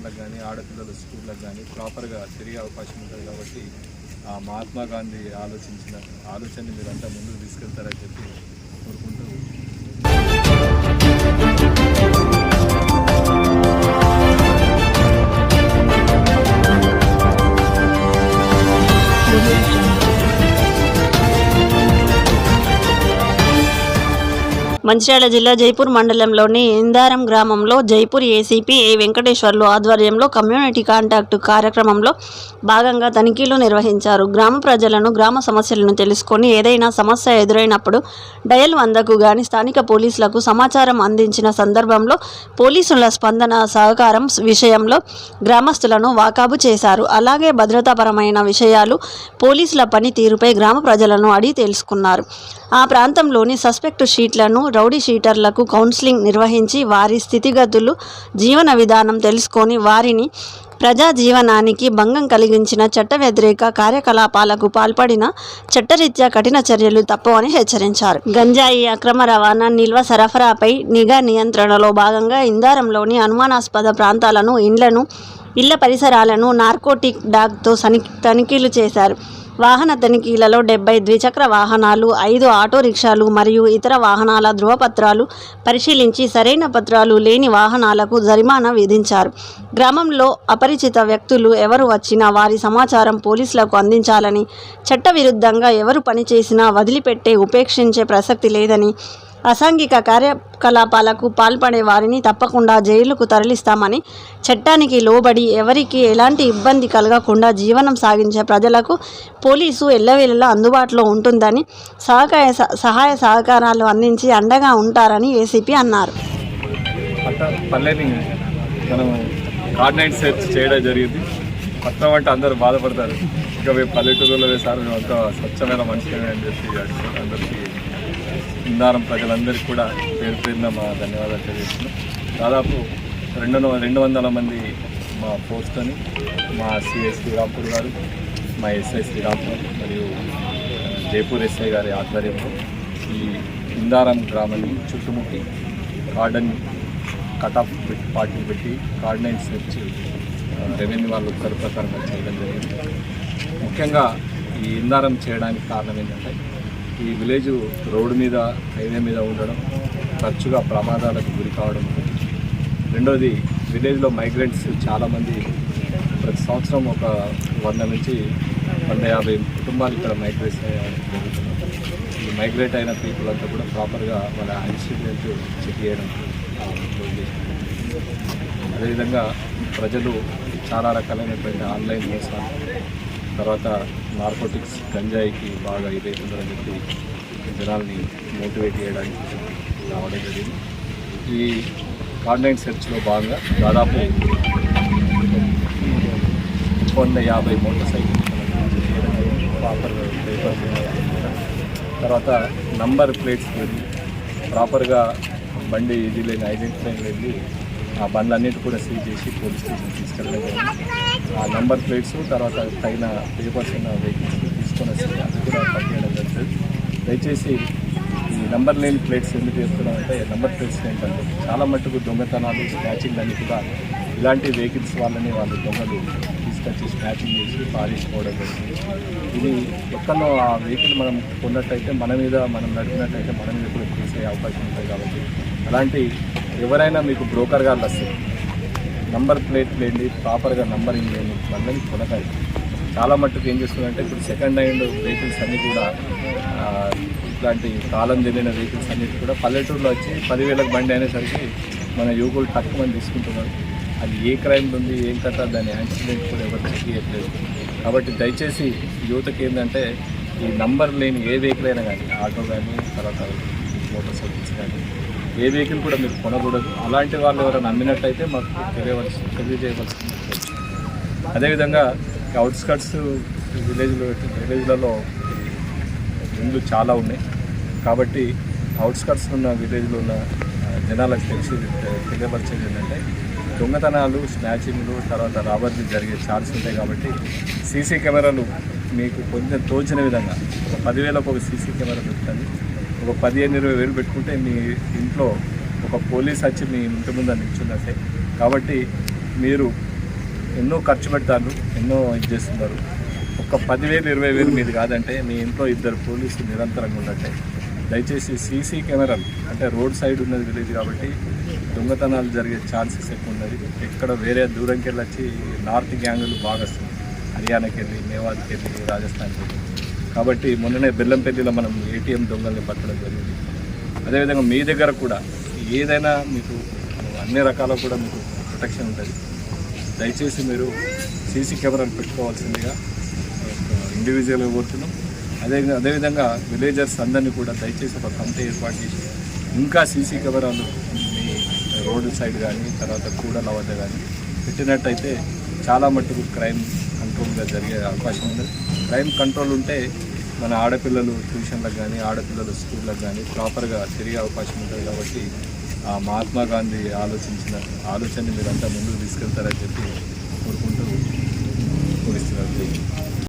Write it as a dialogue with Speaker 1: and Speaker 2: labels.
Speaker 1: స్టేషన్లకు కానీ ఆడపిల్లల స్కూళ్ళకు కానీ ప్రాపర్గా తిరిగే అవకాశం ఉంటుంది కాబట్టి ఆ మహాత్మా గాంధీ ఆలోచించిన ఆలోచనని మీరంతా ముందుకు తీసుకెళ్తారని చెప్పి కోరుకుంటున్నాను.
Speaker 2: మంచిర్యాల జిల్లా జైపూర్ మండలంలోని ఇందారం గ్రామంలో జైపూర్ ఏసీపీ ఏ వెంకటేశ్వర్లు ఆధ్వర్యంలో కమ్యూనిటీ కాంటాక్ట్ కార్యక్రమంలో భాగంగా తనిఖీలు నిర్వహించారు. గ్రామ ప్రజలను గ్రామ సమస్యలను తెలుసుకొని ఏదైనా సమస్య ఎదురైనప్పుడు డయల్ వందకు గాని స్థానిక పోలీసులకు సమాచారం అందించిన సందర్భంలో పోలీసుల స్పందన సహకారం విషయంలో గ్రామస్తులను వాకాబు చేశారు. అలాగే భద్రతాపరమైన విషయాలు పోలీసుల పనితీరుపై గ్రామ ప్రజలను అడిగి తెలుసుకున్నారు. ఆ ప్రాంతంలోని సస్పెక్ట్ షీట్లను రౌడీ షీటర్లకు కౌన్సిలింగ్ నిర్వహించి వారి స్థితిగతులు జీవన విధానం తెలుసుకొని వారిని ప్రజా జీవనానికి భంగం కలిగించిన చట్ట వ్యతిరేక కార్యకలాపాలకు పాల్పడిన చట్టరీత్యా కఠిన చర్యలు తప్పవని హెచ్చరించారు. గంజాయి అక్రమ రవాణా నిల్వ సరఫరాపై నిఘా నియంత్రణలో భాగంగా ఇందారంలోని అనుమానాస్పద ప్రాంతాలను ఇండ్లను ఇళ్ళ పరిసరాలను నార్కోటిక్ డాగ్తో తనిఖీలు చేశారు. వాహన తనిఖీలలో డెబ్బై ద్విచక్ర వాహనాలు ఐదు ఆటో రిక్షాలు మరియు ఇతర వాహనాల ధృవపత్రాలు పరిశీలించి సరైన పత్రాలు లేని వాహనాలకు జరిమానా విధించారు. గ్రామంలో అపరిచిత వ్యక్తులు ఎవరు వచ్చినా వారి సమాచారం పోలీసులకు అందించాలని చట్టవిరుద్ధంగా ఎవరు పనిచేసినా వదిలిపెట్టే ఉపేక్షించే ప్రసక్తి లేదని అసాంఘిక కార్యకలాపాలకు పాల్పడే వారిని తప్పకుండా జైలుకు తరలిస్తామని చట్టానికి లోబడి ఎవరికి ఎలాంటి ఇబ్బంది కలగకుండా జీవనం సాగించే ప్రజలకు పోలీసు ఎల్లవేళలా అందుబాటులో ఉంటుందని సహకాయ సహాయ సహకారాలు అందించి అండగా ఉంటారని ఏసీపీ అన్నారు.
Speaker 1: మనం కార్డినైట్ సెర్చ్ చేయడం జరిగింది. పట్టణం అంటే అందరూ బాధపడతారు. ఇంకా మేము పల్లెటూరులో వేసారు అంతా స్వచ్ఛమైన మనుషులమే అని చెప్పి అందరికీ ఇందారం ప్రజలందరికీ కూడా పేరు పేరున మా ధన్యవాదాలు తెలియజేస్తున్నాం. దాదాపు రెండు రెండు వందల మంది మా పోస్ట్ని మా సిఎస్ శ్రీరాంపూర్ గారు మా ఎస్ఐ శ్రీరాంపూర్ మరియు జైపూర్ ఎస్ఐ గారి ఆధ్వర్యంలో ఈ ఇందారం గ్రామాన్ని చుట్టుముట్టి కార్డన్ కటాఫ్ పెట్టి పార్టీ పెట్టి కార్డినెన్స్ వచ్చి రెవెన్యూ వాళ్ళు ఉత్తర ప్రకారంగా చేయడం జరిగింది. ముఖ్యంగా ఈ ఇందారం చేయడానికి కారణం ఏంటంటే ఈ విలేజ్ రోడ్డు మీద హైవే మీద ఉండడం తరచుగా ప్రమాదాలకు గురి కావడం రెండవది రెండోది విలేజ్లో మైగ్రెంట్స్ చాలామంది ప్రతి సంవత్సరం ఒక వంద నుంచి వంద యాభై కుటుంబాలు ఇక్కడ మైగ్రేట్ జరుగుతున్నారు ఈ మైగ్రేట్ అయిన పీపుల్ అంతా కూడా ప్రాపర్గా వాళ్ళ ఇన్స్టిట్యూట్ చెక్ చేయడం అదేవిధంగా ప్రజలు చాలా రకాలైనటువంటి ఆన్లైన్ మోసాలు తర్వాత నార్కోటిక్స్ గంజాయికి బాగా ఇదైతుందని చెప్పి జనాల్ని మోటివేట్ చేయడానికి రావడం జరిగింది. ఈ ఆన్లైన్ సెర్చ్లో భాగంగా దాదాపు వంద యాభై మోటార్ సైకిల్ ప్రాపర్ పేపర్ తర్వాత నంబర్ ప్లేట్స్ వెళ్ళి ప్రాపర్గా బండి ఇది లేని ఐడెంటిఫై వెళ్ళి ఆ బండ్లన్నిటి కూడా సీజ్ చేసి పోలీస్ స్టేషన్ తీసుకెళ్ళడం ఆ నంబర్ ప్లేట్స్ తర్వాత పైన పేపర్స్ ఉన్న వెహికల్స్ తీసుకొని వస్తే అది కూడా పనిచేయడం జరుగుతుంది. దయచేసి ఈ నంబర్ లేని ప్లేట్స్ ఎందుకు చేస్తున్నాం అంటే నంబర్ ప్లేట్స్ ఏంటంటే చాలా మట్టుకు దొంగతనాలు స్నాచింగ్ అన్ని కూడా ఇలాంటి వెహికల్స్ వాళ్ళని వాళ్ళు దొంగలు తీసుకొచ్చి స్నాచింగ్ చేసి పారేసుకోవడం జరుగుతుంది ఇది ఎక్కడో ఆ వెహికల్ మనం కొన్నట్టయితే మన మీద మనం నడిపినట్టయితే మన మీద కూడా చేసే అవకాశం ఉంటుంది కాబట్టి అలాంటి ఎవరైనా మీకు బ్రోకర్ గారు వస్తారు నంబర్ ప్లేట్ లేండి ప్రాపర్గా నంబరింగ్ లేని వాళ్ళని కొనకాయి చాలా మట్టుకు ఏం చేస్తుందంటే ఇప్పుడు సెకండ్ హ్యాండ్ వెహికల్స్ అన్నీ కూడా ఇట్లాంటి కాలం చెందిన వెహికల్స్ అన్నిటి కూడా పల్లెటూరులో వచ్చి పదివేలకు బండి అనేసరికి మన యువకులు తక్కువ మంది తీసుకుంటున్నారు. అది ఏ క్రైమ్ ఉంది ఏం కథ దాని యాక్సిడెంట్ కూడా ఎవరు చెక్ చేయట్లేదు. కాబట్టి దయచేసి యువతకి ఏంటంటే ఈ నంబర్ లేని ఏ వెహికల్ అయినా కానీ ఆటో కానీ తర్వాత మోటార్ సైకిల్స్ కానీ ఏ వెహికల్ కూడా మీరు కొనకూడదు. అలాంటి వాళ్ళు ఎవరైనా నమ్మినట్టయితే మాకు తెలియవలసి తెలియజేయవలసింది. అదేవిధంగా అవుట్స్కట్స్ విలేజ్లో విలేజ్లలో ఇండ్లు చాలా ఉన్నాయి. కాబట్టి అవుట్స్కట్స్ ఉన్న విలేజ్లో ఉన్న జనాలకు తెలిసి తెలియపరిచేది ఏంటంటే దొంగతనాలు స్నాచింగ్లు తర్వాత రాబర్లు జరిగే ఛాన్స్ ఉంటాయి కాబట్టి సీసీ కెమెరాలు మీకు కొంచెం తోచిన విధంగా ఒక పదివేలకు ఒక సీసీ కెమెరా పెట్టండి ఒక పదిహేను ఇరవై వేలు పెట్టుకుంటే మీ ఇంట్లో ఒక పోలీస్ వచ్చి మీ ఇంటి ముందు నిల్చున్నట్టే కాబట్టి మీరు ఎన్నో ఖర్చు పెడతారు ఎన్నో ఇది చేస్తున్నారు. ఒక పదివేలు ఇరవై వేలు మీది కాదంటే మీ ఇంట్లో ఇద్దరు పోలీసులు నిరంతరంగా ఉన్నట్టే దయచేసి సీసీ కెమెరాలు అంటే రోడ్ సైడ్ ఉన్నది విలేజ్ కాబట్టి దొంగతనాలు జరిగే ఛాన్సెస్ ఎక్కువ ఉన్నది. ఎక్కడ వేరే దూరంకి వెళ్ళొచ్చి నార్త్ గ్యాంగులు బాగా వస్తుంది. హర్యానాకి వెళ్ళి మేవాద్కి వెళ్ళి రాజస్థాన్కి వెళ్ళి. కాబట్టి మొన్ననే బెల్లంపల్లిలో మనం ఏటీఎం దొంగల్ని పట్టడం జరిగింది. అదేవిధంగా మీ దగ్గర కూడా ఏదైనా మీకు అన్ని రకాల కూడా మీకు ప్రొటెక్షన్ ఉంటుంది. దయచేసి మీరు సీసీ కెమెరాలు పెట్టుకోవాల్సిందిగా ఇండివిజువల్గా కోరుతున్నాం. అదే అదేవిధంగా విలేజర్స్ అందరినీ కూడా దయచేసి ఒక కమిటీ ఏర్పాటు చేసి ఇంకా సీసీ కెమెరాలు మీ రోడ్డు సైడ్ కానీ తర్వాత కూడల వద్ద కానీ పెట్టినట్టయితే చాలా మట్టుకు క్రైమ్ కంట్రోల్గా జరిగే అవకాశం ఉంది క్రైమ్ కంట్రోల్ ఉంటే మన ఆడపిల్లలు ట్యూషన్లకు కానీ ఆడపిల్లలు స్కూళ్ళకు కానీ ప్రాపర్గా తిరిగే అవకాశం ఉంటుంది కాబట్టి ఆ మహాత్మా గాంధీ ఆలోచించిన ఆలోచనని మీరంతా ముందుకు తీసుకెళ్తారని చెప్పి కోరుకుంటూ ముగిస్తున్నారు